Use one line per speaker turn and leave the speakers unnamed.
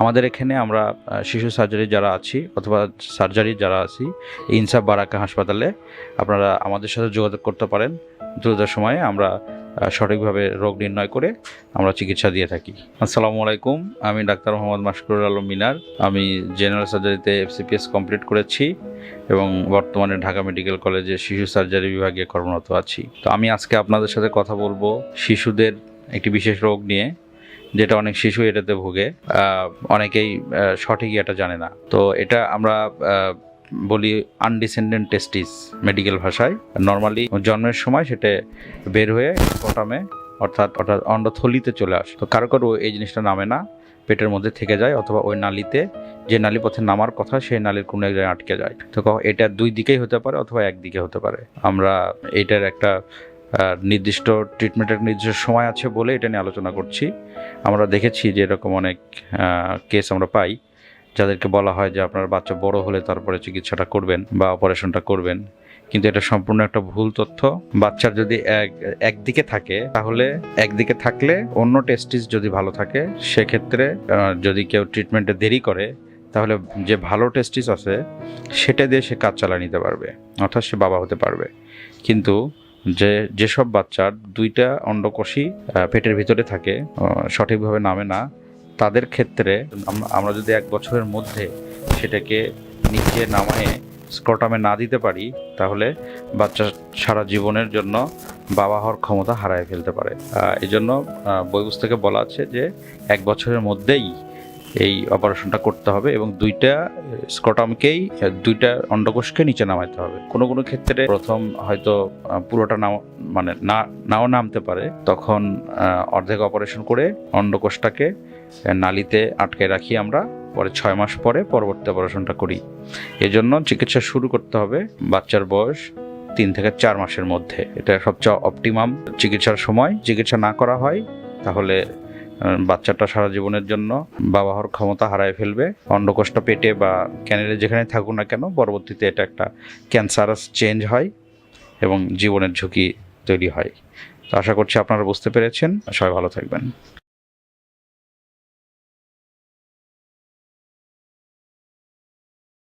আমাদের এখানে আমরা শিশু সার্জারি যারা আছি, অথবা সার্জারি যারা আছি, ইনসাফ বারাকা হাসপাতালে আপনারা আমাদের সাথে যোগাযোগ করতে পারেন। দ্রুত সময়ে আমরা সঠিকভাবে রোগ নির্ণয় করে আমরা চিকিৎসা দিয়ে থাকি। আসসালামু আলাইকুম, আমি ডাক্তার মোহাম্মদ মাসকুরুল আলম মিনার। আমি জেনারেল সার্জারিতে এফসিপিএস কমপ্লিট করেছি এবং বর্তমানে ঢাকা মেডিকেল কলেজে শিশু সার্জারি বিভাগে কর্মরত আছি। তো আমি আজকে আপনাদের সাথে কথা বলব শিশুদের একটি বিশেষ রোগ নিয়ে। যেটা অনেক শিশু এটাতে ভোগে অনেকেই সঠিক এটা জানে না। তো এটা আমরা বলি আনডিসেন্ডেন্ট টেস্টিস মেডিকেল ভাষায়। নর্মালি জন্মের সময় সেটা বের হয়ে কটামে অর্থাৎ অর্থাৎ অন্ডথলিতে চলে আসে। তো কারও কারও এই জিনিসটা নামে না, পেটের মধ্যে থেকে যায়, অথবা ওই নালিতে যে নালী পথে নামার কথা সেই নালীর কোনো এক জায়গায় আটকে যায়। তো এটা দুই দিকেই হতে পারে অথবা একদিকে হতে পারে। আমরা এটার একটা নির্দিষ্ট ট্রিটমেন্টের নির্দিষ্ট সময় আছে বলে এটা নিয়ে আলোচনা করছি। আমরা দেখেছি যে এরকম অনেক কেস আমরা পাই যাদেরকে বলা হয় যে আপনার বাচ্চা বড় হলে তারপরে চিকিৎসাটা করবেন বা অপারেশনটা করবেন। কিন্তু এটা সম্পূর্ণ একটা ভুল তথ্য। বাচ্চার যদি এক, একদিকে থাকে, তাহলে একদিকে থাকলে অন্য টেস্টিস যদি ভালো থাকে, সেক্ষেত্রে যদি কেউ ট্রিটমেন্টে দেরি করে, তাহলে যে ভালো টেস্টিস আছে, সেটা দিয়ে সে কাজ চালা নিতে পারবে, অর্থাৎ সে বাবা হতে পারবে। কিন্তু যে যেসব বাচ্চার দুইটা অন্ডকোষই পেটের ভিতরে থাকে সঠিকভাবে নামে না। তাদের ক্ষেত্রে আমরা যদি এক বছরের মধ্যে সেটাকে নিচে নামায়ে স্ক্রটামে না দিতে পারি, তাহলে বাচ্চা সারা জীবনের জন্য বাবা হওয়ার ক্ষমতা হারায় ফেলতে পারে। এই জন্য বই পুস্তকে বলা আছে যে, এক বছরের মধ্যেই এই অপারেশনটা করতে হবে এবং দুইটা স্কটামকেই দুইটা অন্ডকোষকে নিচে নামাইতে হবে। কোনো কোনো ক্ষেত্রে প্রথম হয়তো পুরোটা নাও মানে না, নাও নামতে পারে। তখন অর্ধেক অপারেশন করে অন্ডকোষটাকে নালিতে আটকে রাখি আমরা। পরে ছয় মাস পরে পরবর্তী অপারেশনটা করি। এজন্য চিকিৎসা শুরু করতে হবে বাচ্চার বয়স তিন থেকে চার মাসের মধ্যে। এটা সবচেয়ে অপটিমাম চিকিৎসার সময়। চিকিৎসা না করা হয়, তাহলে বাচ্চাটা সারা জীবনের জন্য বাবা হওয়ার ক্ষমতা হারায় ফেলবে। অন্ডকোষটা পেটে বা ক্যানেলে যেখানে থাকুক না কেন, পরবর্তীতে এটা একটা ক্যান্সারাস চেঞ্জ হয় এবং জীবনের ঝুঁকি তৈরি হয়। তো আশা করছি আপনারা বুঝতে পেরেছেন। সবাই ভালো থাকবেন।